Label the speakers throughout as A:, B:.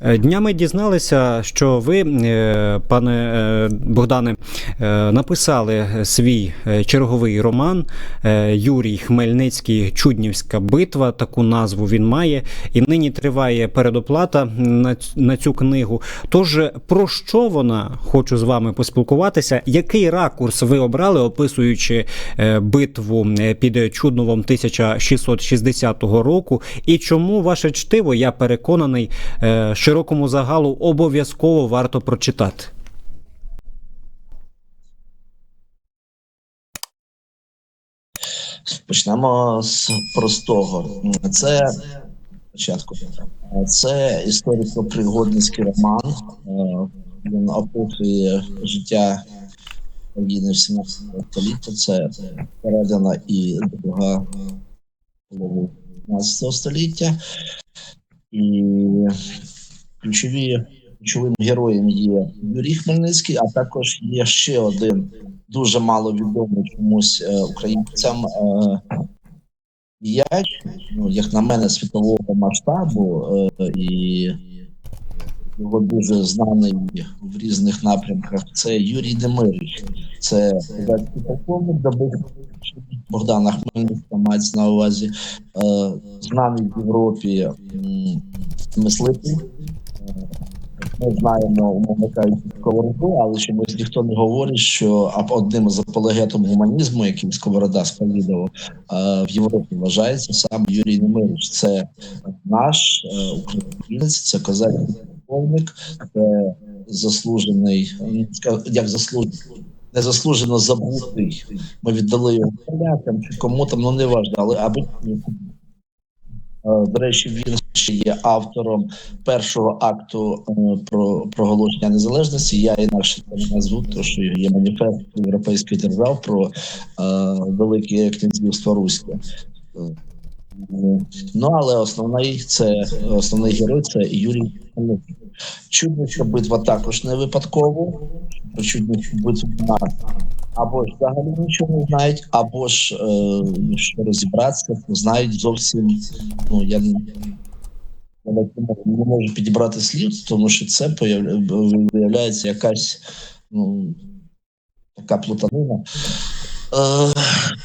A: Е, Днями дізналися, що ви, е, пане е, Богдане, написали свій черговий роман Юрій Хмельницький Чуднівська битва. Таку назву він має. І нині триває передоплата на, цю книгу. Тож про що вона хочу з вами поспілкуватися? Який ракурс ви обрали, описуючи битву під Чудновом 1660 року? І чому ваше чтиво, я переконаний, е, широкому загалу обов'язково варто прочитати?
B: Почнемо з простого. Це спочатку. Це історико-пригодницький роман. Він описує життя країни в 17 столітті. Це середина і друга половина 15 століття. І ключові, ключовим героєм є Юрій Хмельницький, а також є ще один дуже мало відомий чомусь е, українцям е, діяч, ну, як на мене, світового масштабу, е, і його дуже знаний в різних напрямках. Це Юрій Демирич. Це козацький полковник, Богдана Хмельницького мається на увазі, знаний в Європі мислитель. Ми знаємо, умовно кажучи, сковороду, але чомусь ніхто не говорить, що одним з апологетом гуманізму, яким Сковорода сповідував, е, в Європі вважається сам Юрій Немирович. Це наш е, українець, це козацький полковник, це заслужений, ну, як заслужений, незаслужено забутий. Ми віддали його полякам чи кому там, ну не важливо, але аби до речі, він ще є автором першого акту е, про проголошення незалежності. Я інакше це назву, тому що є маніфест європейських держав про е, велике князівство Руське. Е, Ну але основний це основний герой це Юрій Хмельницький. Чудничка битва також не випадково. Битву в нас або ж взагалі нічого не знають, або ж е, якщо розібратися, знають зовсім. Ну я не, не можу- підібрати слів, тому що це виявляється якась ну, така плутанина. Е,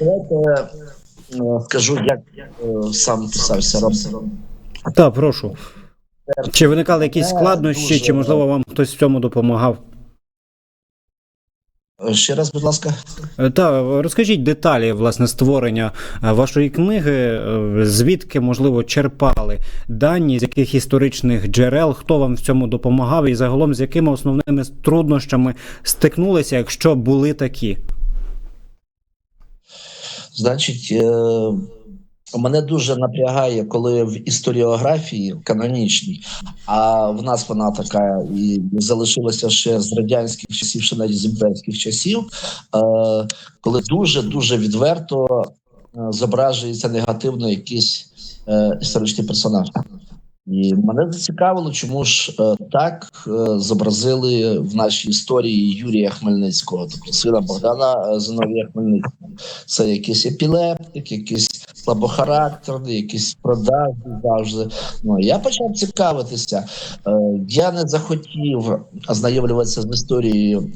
B: давайте е, скажу, як е, сам писався роман.
A: Так, прошу. Чи виникали якісь складнощі, чи можливо вам хтось в цьому допомагав?
B: Е, Ще раз, будь ласка.
A: Е, Та розкажіть деталі власне створення е, вашої книги, е, звідки можливо черпали дані, з яких історичних джерел, хто вам в цьому допомагав, і загалом з якими основними труднощами стикнулися, якщо були такі?
B: Значить, е, мене дуже напрягає, коли в історіографії канонічній, а в нас вона така і залишилася ще з радянських часів, ще навіть з імперських часів, е, коли дуже дуже відверто е, зображується негативно якийсь е, історичний персонаж. І мене зацікавило, чому ж так зобразили в нашій історії Юрія Хмельницького, тобто сина Богдана Зиновія Хмельницького. Це якийсь епілептик, якийсь слабохарактерний, якийсь продажний завжди. Ну я почав цікавитися. Е, я не захотів ознайомлюватися з історією.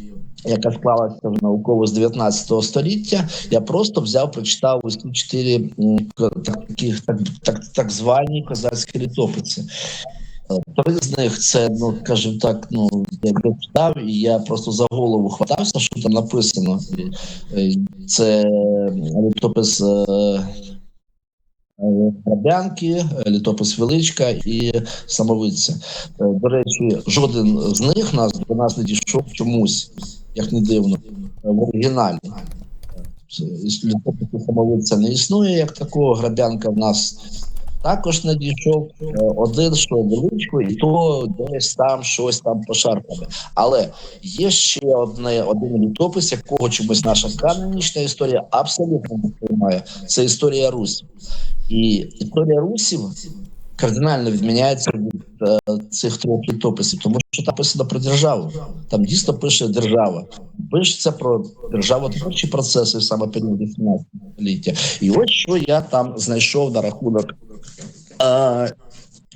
B: Яка склалася вже науково з 19 століття, я просто взяв, прочитав ці чотири так, так, так звані козацькі літописи. Е, Три з них це, ну скажімо так, ну я читав, і я просто за голову хватався, що там написано. Е, Це літопис е, е, Грабянки, е, літопис Величка і Самовиця. Е, До речі, жоден з них нас до нас не дійшов чомусь, як не дивно, е, в оригіналі. Це, Літопису Самовиця не існує як такого. Грабянка в нас також не дійшов е, один, величко, і то десь там щось там пошарпане. Але є ще одне один літопис, якого чомусь наша канонічна історія абсолютно не приймає. Це історія Русі. І історія русів кардинально відміняється від е, цих трьох літописів, тому що там писано про державу. Там дійсно пише держава. Пишеться про державотворчі процеси саме період 18 століття. І ось що я там знайшов на рахунок.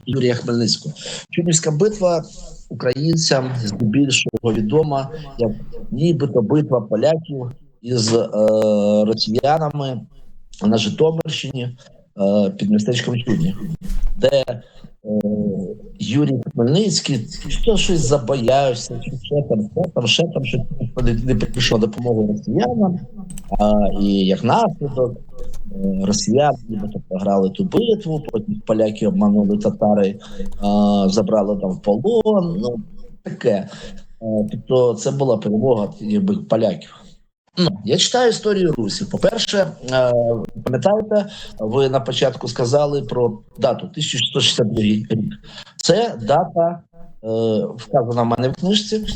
B: Юрія Хмельницького. Чудівська битва українцям здебільшого відома як нібито битва поляків із е, росіянами на Житомирщині е, під містечком Чудні, де е, Юрій Хмельницький що щось забоявся, чи ще там, ще там, ще там, що не, прийшов на росіянам. А, і як наслідок росіяни нібито програли ту битву, потім поляки обманули татари, забрали там в полон. Ну таке. Е, Тобто, це була перемога якби, поляків. Ну, я читаю історію Русі. По-перше, е, пам'ятаєте, ви на початку сказали про дату 1662 рік. Це дата е, вказана в мене в книжці,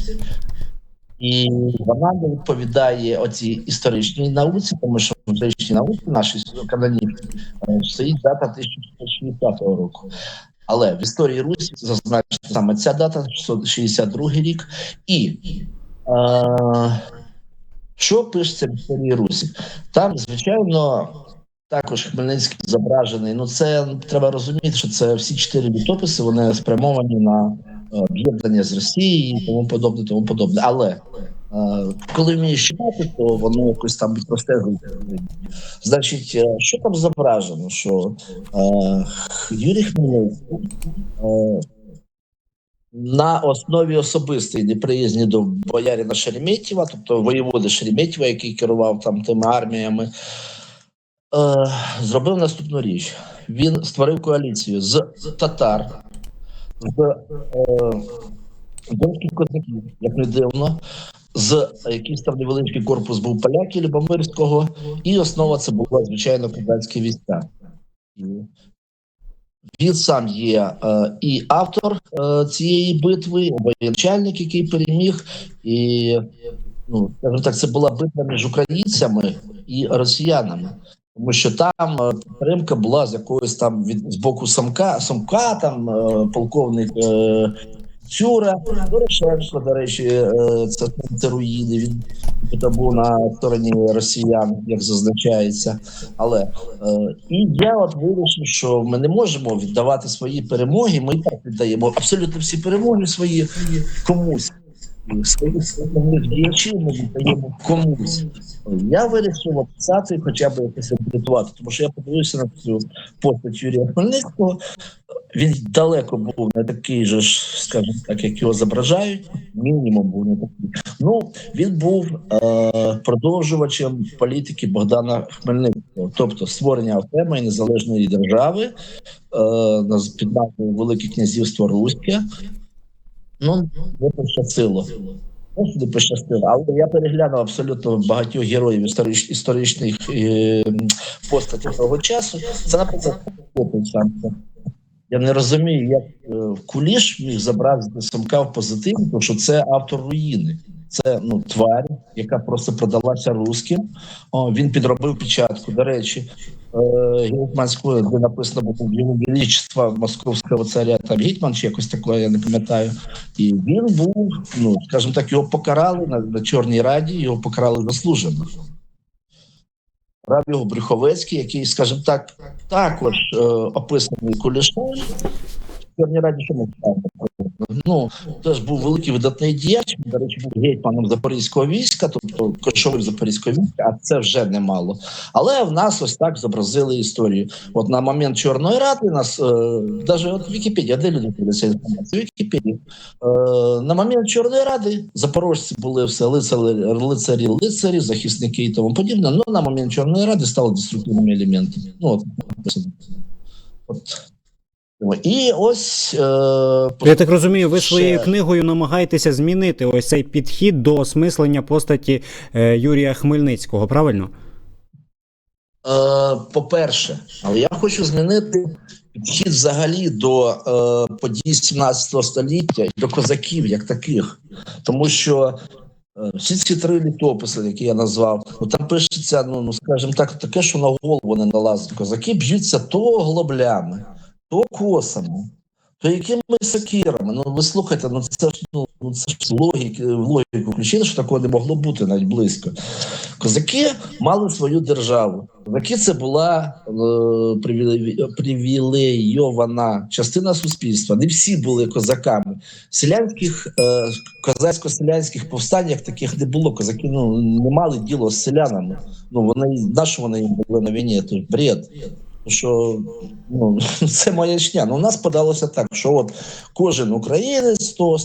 B: і вона не відповідає оцій історичній науці, тому що в історичній науці нашій канонівці е, стоїть дата 1660 року. Але в історії Русі зазначена саме ця дата 662 рік. І е, що пишеться в історії Русі? Там, звичайно, також Хмельницький зображений. Ну, це треба розуміти, що це всі чотири літописи вони спрямовані на об'єднання з Росією і тому подобне, тому подобне. Але е, коли вмієш читати, то воно якось там простежує. Значить, е, що там зображено? Що е, Юрій Хмельницький е, на основі особистої неприязні до боярина Шереметєва, тобто воєводи Шереметєва, який керував там тими арміями, е, зробив наступну річ. Він створив коаліцію з татар, з е, донських козаків, як не дивно, з якийсь там невеличкий корпус був поляки Любомирського, і основа це була, звичайно, козацькі війська. Він сам є е, і автор е, цієї битви, воєначальник, який переміг, і ну, так, це була битва між українцями і росіянами. Тому що там е, підтримка була з якоїсь там від з боку Самка, Самка, там е, полковник е, Цюра, Дорошенко, до речі, це, руїни. Він був на стороні росіян, як зазначається. Але і я от вирішив, що ми не можемо віддавати свої перемоги. Ми і так віддаємо абсолютно всі перемоги свої комусь. І Свої свої ми віддаємо комусь. Я вирішив описати, хоча б якось аудитувати, тому що я подивився на цю постать Юрія Хмельницького. Він далеко був не такий же ж, скажімо так, як його зображають. Мінімум був не такий. Ну він був е, продовжувачем політики Богдана Хмельницького, тобто створення окремої незалежної держави е, під назвою Велике Князівство Руське. Ну не пощастило. Не пощастило. Але я переглянув абсолютно багатьох героїв історич, історичних е, постатей того часу. Це, наприклад. Я не розумію, як е, Куліш міг забрати Самка в позитив, тому що це автор руїни. Це ну тварь, яка просто продалася русським. О, він підробив печатку. До речі, е, гетьманською, де написано було його величество московського царя, там гетьман чи якось таке, я не пам'ятаю. І він був, ну скажімо так, його покарали на, на Чорній Раді, його покарали заслужено. Раб Бріховецький, який, скажімо так, також е, описаний Кулішем. сьогодні Раді що ми? Ну, теж був великий видатний діяч, до речі, був гетьманом Запорізького війська, тобто кошовик Запорізького війська, а це вже немало. Але в нас ось так зобразили історію. От на момент Чорної Ради нас, е, навіть от Вікіпедія, де люди інформацію? Вікіпедія. Е, на момент Чорної Ради запорожці були все лицарі, лицарі, лицарі, захисники і тому подібне. Ну на момент Чорної Ради стали деструктивними елементами. Ну от. От. І ось е,
A: Я так розумію, ви
B: ще-
A: своєю книгою намагаєтеся змінити ось цей підхід до осмислення постаті е, Юрія Хмельницького, правильно?
B: Е, по-перше, але я хочу змінити підхід взагалі до е, подій 17 століття і до козаків як таких, тому що е, всі ці три літописи, які я назвав, ну там пишеться, ну, ну скажімо так, таке, що на голову не налазить. Козаки б'ються то глоблями, то косами, То якими сокирами? Ну ви слухайте, ну це ж ну ну, це ж логіки, логіку включили, що такого не могло бути навіть близько. Козаки мали свою державу. Козаки це була е, привілейована частина суспільства. Не всі були козаками. Селянських е, козацько-селянських повстань як таких не було. Козаки ну не мали діло з селянами. Ну вони на що вони їм були на війні? Це бред. Що ну це маячня. Ну у нас подалося так, що от кожен українець того,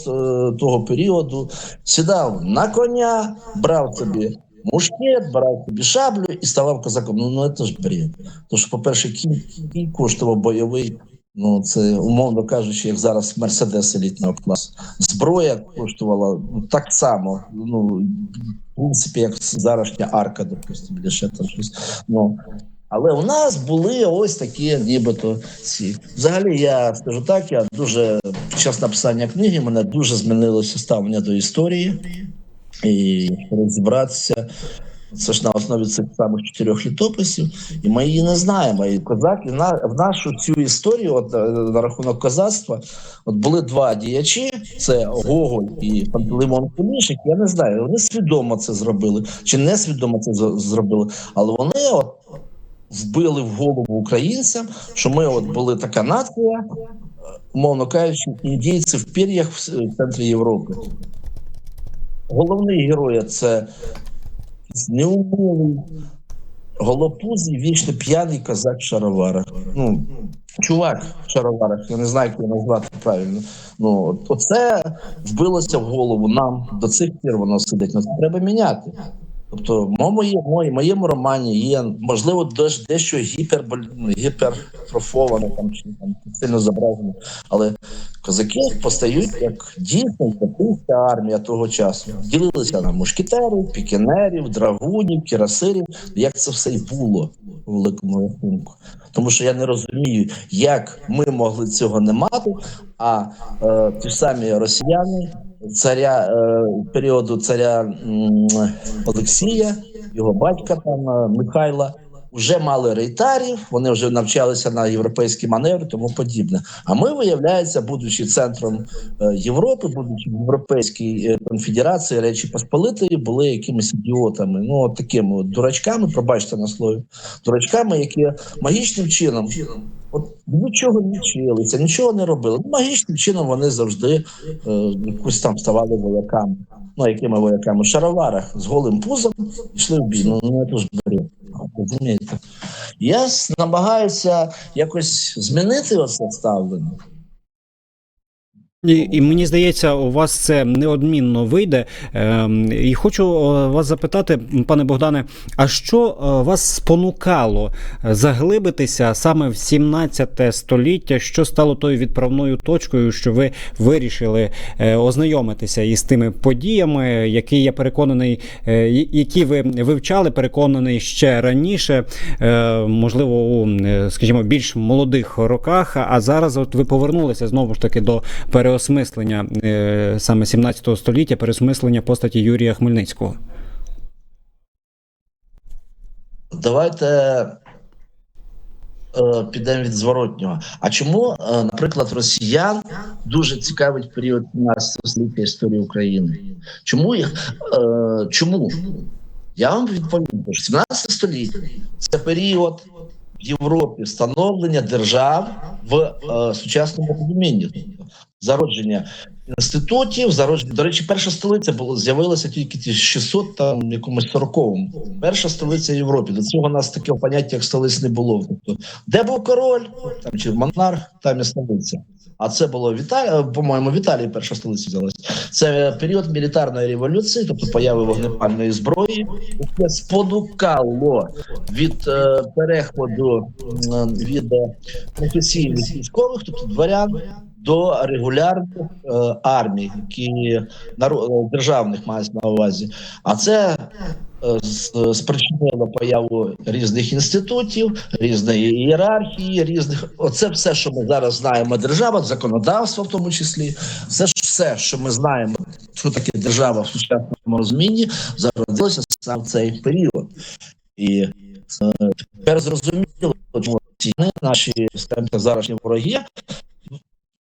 B: того періоду сідав на коня, брав собі мушкет, брав собі шаблю і ставав козаком. Ну, ну це ж бред. Тому що, по-перше, кінь, коштував бойовий. Ну, це умовно кажучи, як зараз Мерседес елітного класу. Зброя коштувала ну, так само. Ну, в принципі, як зарашня арка, допустимо, чи ще там щось. Ну, але у нас були ось такі, нібито ці. Взагалі, я скажу так, я дуже під час написання книги мене дуже змінилося ставлення до історії і розібратися. Це ж на основі цих самих чотирьох літописів, і ми її не знаємо. І козаки на в нашу цю історію, от е, на рахунок козацтва, от були два діячі: це Гоголь і Пантелеймон Кулішик. Я не знаю, вони свідомо це зробили чи не свідомо це зробили, але вони от вбили в голову українцям, що ми от були така нація, умовно кажучи, індійці в пір'ях в центрі Європи. Головний герой це неумілий, голопузий, вічно п'яний козак в шароварах. Ну, чувак в шароварах, я не знаю, як його назвати правильно. Ну, оце вбилося в голову нам до цих пір воно сидить. Ну, це треба міняти. Тобто, в моєму, моєму романі є, можливо, дещо гіперболь, ну, там, чи там сильно зображено, але козаки постають як дійсно капуста армія того часу. Ділилися на мушкетерів, пікінерів, драгунів, кірасирів. Як це все й було у великому рахунку. Тому що я не розумію, як ми могли цього не мати, а е, ті самі росіяни царя е, періоду царя Олексія, його батька там е, Михайла. Вже мали рейтарів, вони вже навчалися на європейські маневри, тому подібне. А ми, виявляється, будучи центром е, Європи, будучи в Європейській конфедерації Речі Посполитої, були якимись ідіотами, ну такими от дурачками, пробачте на слові, дурачками, які магічним чином от нічого не вчилися, нічого не робили. Ну, Магічним чином вони завжди е, якось там ставали вояками. Ну, якими вояками? В шароварах з голим пузом йшли в бій. Ну, ну це ж. Розумієте? Я намагаюся якось змінити оце ставлення.
A: І, і мені здається, у вас це неодмінно вийде. Ем, і хочу е, вас запитати, пане Богдане, а що е, вас спонукало е, заглибитися саме в 17 століття? Що стало тою відправною точкою, що ви вирішили е, ознайомитися із тими подіями, які я переконаний, е, які ви вивчали, переконаний ще раніше, е, можливо, у е, скажімо, більш молодих роках. А зараз, от ви повернулися знову ж таки до переосмислення е, саме 17 століття, переосмислення постаті Юрія Хмельницького.
B: Давайте е, підемо від зворотнього. А чому, е, наприклад, росіян дуже цікавить період 17 століття історії України? Чому їх? Чому? Я вам відповім, що 17 століття це період в Європі становлення держав в сучасному розумінні. Зародження інститутів, зародження. До речі, перша столиця було з'явилася тільки в 600 там якомусь 40-му. Перша столиця Європи. До цього у нас такого поняття, як столиць не було. Тобто, де був король, там чи монарх, там і столиця. А це було в Італії, по-моєму, в перша столиця взялася. Це період мілітарної революції, тобто появи вогнепальної зброї, яке спонукало від е, переходу м, від е, професійних військових, тобто дворян, до регулярних е, армій, які е, державних мають на увазі. А це е, спричинило появу різних інститутів, різної ієрархії, різних. Оце все, що ми зараз знаємо, держава, законодавство в тому числі, все, все, що ми знаємо, що таке держава в сучасному розумінні, зародилося саме цей період. І е, тепер зрозуміло, чому ці наші скажімо зарашні вороги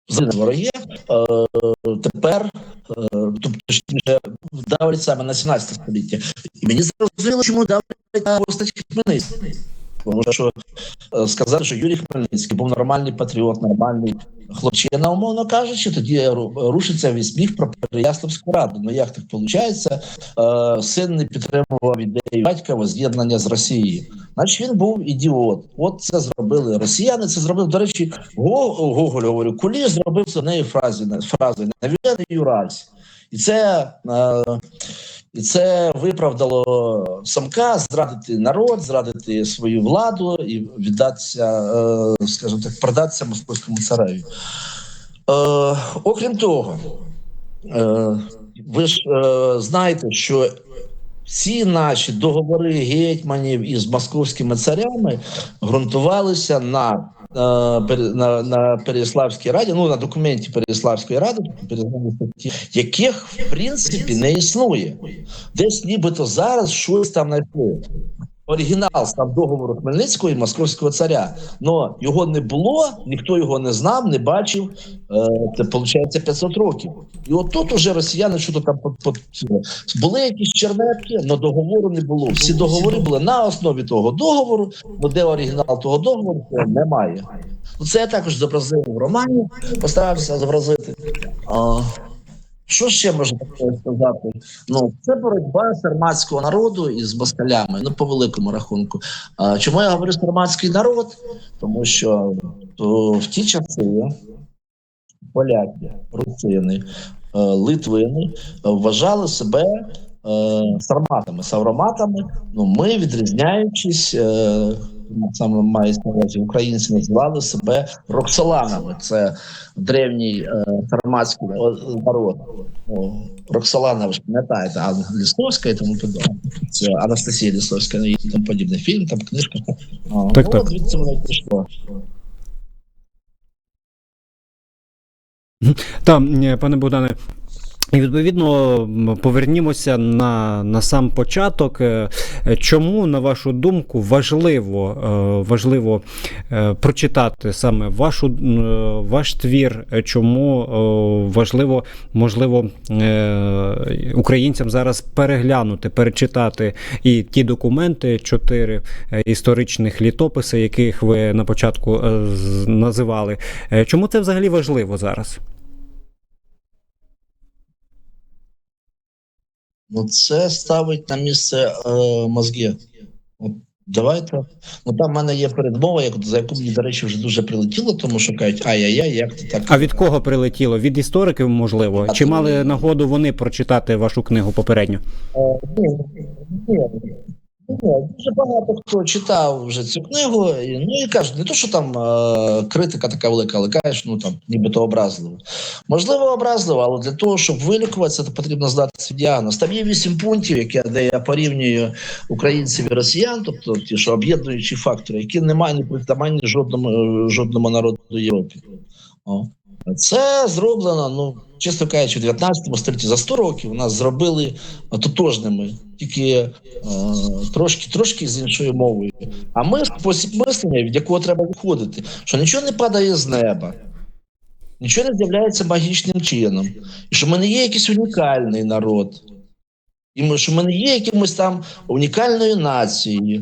B: вороги. Е, тепер, е, тобто давлять саме на 17 століття. І мені зрозуміло, чому давлять на постать Хмельницький. Тому що е, сказати, що Юрій Хмельницький був нормальний патріот, нормальний хлопчина, умовно кажучи, тоді рушиться весь міф про Переяславську раду. Ну як так виходить? Е, син не підтримував ідею батька воз'єднання з Росією. Значить, він був ідіот. От це зробили росіяни. Це зробив, до речі, Гоголь говорю, Куліш зробив це нею фразі фрази «Навірений Юрась. І це, е, і це виправдало Самка зрадити народ, зрадити свою владу і віддатися, е, скажімо так, продатися московському цареві. Е, окрім того, е, ви ж знаєте, що всі наші договори гетьманів із московськими царями ґрунтувалися на, на, на Переяславській раді, ну на документі Переяславської ради, яких в принципі не існує. Десь нібито зараз щось там знайшли. Оригінал став договору Хмельницького і Московського царя. але його не було, ніхто його не знав, не бачив. Е, Це виходить 500 років. І от тут уже росіяни що то там були якісь чернетки, але договору не було. Всі договори були на основі того договору, бо де оригінал того договору немає. Це я також зобразив в романі, постарався зобразити. Що ще можна сказати? Ну, це боротьба сарматського народу із москалями, ну по великому рахунку. А, чому я говорю сарматський народ? Тому що то, в ті часи поляки, русини, е, литвини вважали себе е, сарматами, савроматами. Ну, ми, відрізняючись, е, саме мається на увазі, українці називали себе роксоланами. Це древній е, народ. Роксолана, ви ж пам'ятаєте, Анна Лісовська і тому подобне. Це Анастасія Лісовська і тому подібне. Фільм, там книжка.
A: Так,
B: ну,
A: так.
B: Звідси воно пішло.
A: Та, е, пане Богдане. І відповідно повернімося на, на сам початок. Е, е, Чому, на вашу думку, важливо, е, важливо прочитати саме вашу, ваш твір? Чому важливо, можливо, українцям зараз переглянути, перечитати і ті документи, чотири історичних літописи, яких ви на початку називали? Чому це взагалі важливо зараз?
B: Ну, це ставить на місце е, мозги. От, давайте. Ну там в мене є передмова, як, за яку мені, до речі, вже дуже прилетіло, тому що кажуть, ай-яй-яй, як ти так.
A: А від кого прилетіло? Від істориків, можливо?
B: А
A: Чи
B: ти...
A: мали нагоду вони прочитати вашу книгу попередньо?
B: Е, ні, ні, ні, дуже багато хто читав вже цю книгу, і, ну і кажуть, не то, що там е, критика така велика, але кажеш, ну там нібито образливо. Можливо, образливо, але для того, щоб вилікуватися, то потрібно здати свій діагноз. Там є вісім пунктів, які, де я порівнюю українців і росіян, тобто ті, що об'єднуючі фактори, які немає ні притаманні жодному, е, жодному народу Європі. О. Це зроблено, ну чесно кажучи, в 19 столітті за 100 років нас зробили тотожними, тільки е, трошки, трошки з іншою мовою. А ми спосіб мислення, від якого треба виходити, що нічого не падає з неба, нічого не з'являється магічним чином, і що ми не є якийсь унікальний народ, і що ми не є якимось там унікальною нацією.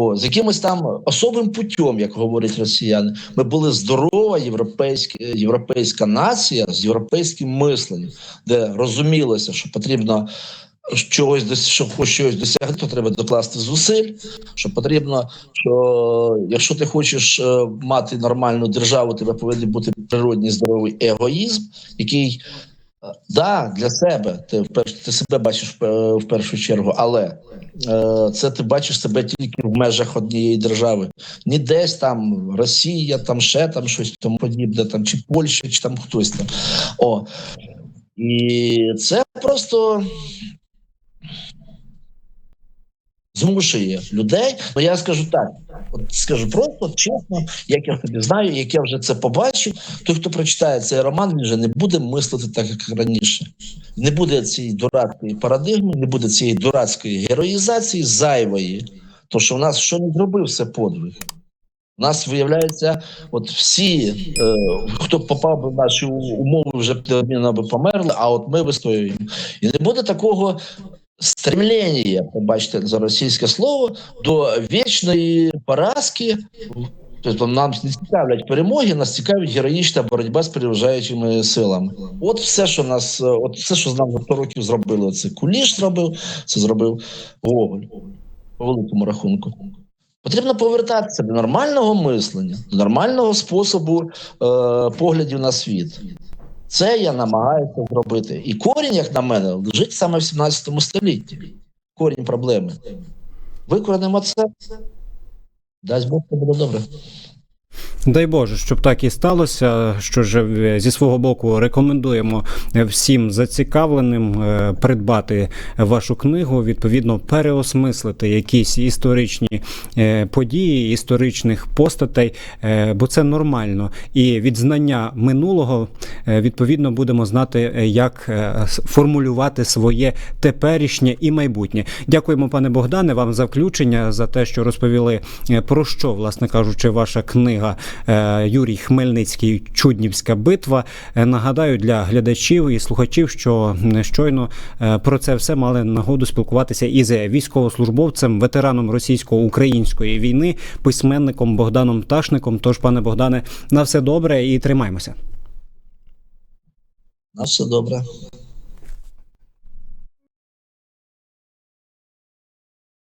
B: О, з якимось там особим путем, як говорять росіяни, ми були здорова європейська, європейська нація з європейським мисленням, де розумілося, що потрібно чогось щоб щось досягти, то треба докласти зусиль. Що потрібно, що якщо ти хочеш е, мати нормальну державу, тебе повинен бути природній здоровий егоїзм, який да, для себе ти ти себе бачиш в в першу чергу, але е, це ти бачиш себе тільки в межах однієї держави. Ні десь там Росія, там ще там щось тому подібне, там чи Польща, чи там хтось там. О. І це просто змушує людей. Ну я скажу так: от скажу просто чесно, як я тобі знаю, як я вже це побачив. Той, хто прочитає цей роман, він вже не буде мислити так, як раніше. Не буде цієї дурацької парадигми, не буде цієї дурацької героїзації зайвої. То що в нас що не зробив це подвиг. У нас виявляється, от всі, е, хто попав би в наші умови, вже би померли, а от ми вистоюємо. І не буде такого стремлення, побачите за російське слово, до вічної поразки. Тобто нам не цікавлять перемоги, нас цікавить героїчна боротьба з переважаючими силами. От все, що нас, от все, що з нами за 100 років зробили. Це Куліш зробив, це зробив Гоголь по великому рахунку. Потрібно повертатися до нормального мислення, до нормального способу е, поглядів на світ. Це я намагаюся зробити. І корінь, як на мене, лежить саме в 17 столітті. Корінь проблеми. Викоренимо це. Дасть Бог, це буде добре.
A: Дай Боже, щоб так і сталося. Що ж е, зі свого боку рекомендуємо е, всім зацікавленим е, придбати вашу книгу, відповідно переосмислити якісь історичні події, історичних постатей, бо це нормально. І від знання минулого відповідно будемо знати, як формулювати своє теперішнє і майбутнє. Дякуємо, пане Богдане, вам за включення за те, що розповіли про що, власне кажучи, ваша книга е, Юрій Хмельницький Чуднівська битва. Е, Нагадаю для глядачів і слухачів, що щойно е, про це все мали нагоду спілкуватися із військовослужбовцем, ветераном російсько-української війни, письменником Богданом Ташником. Тож, пане Богдане, на все добре і тримаймося.
B: На все добре.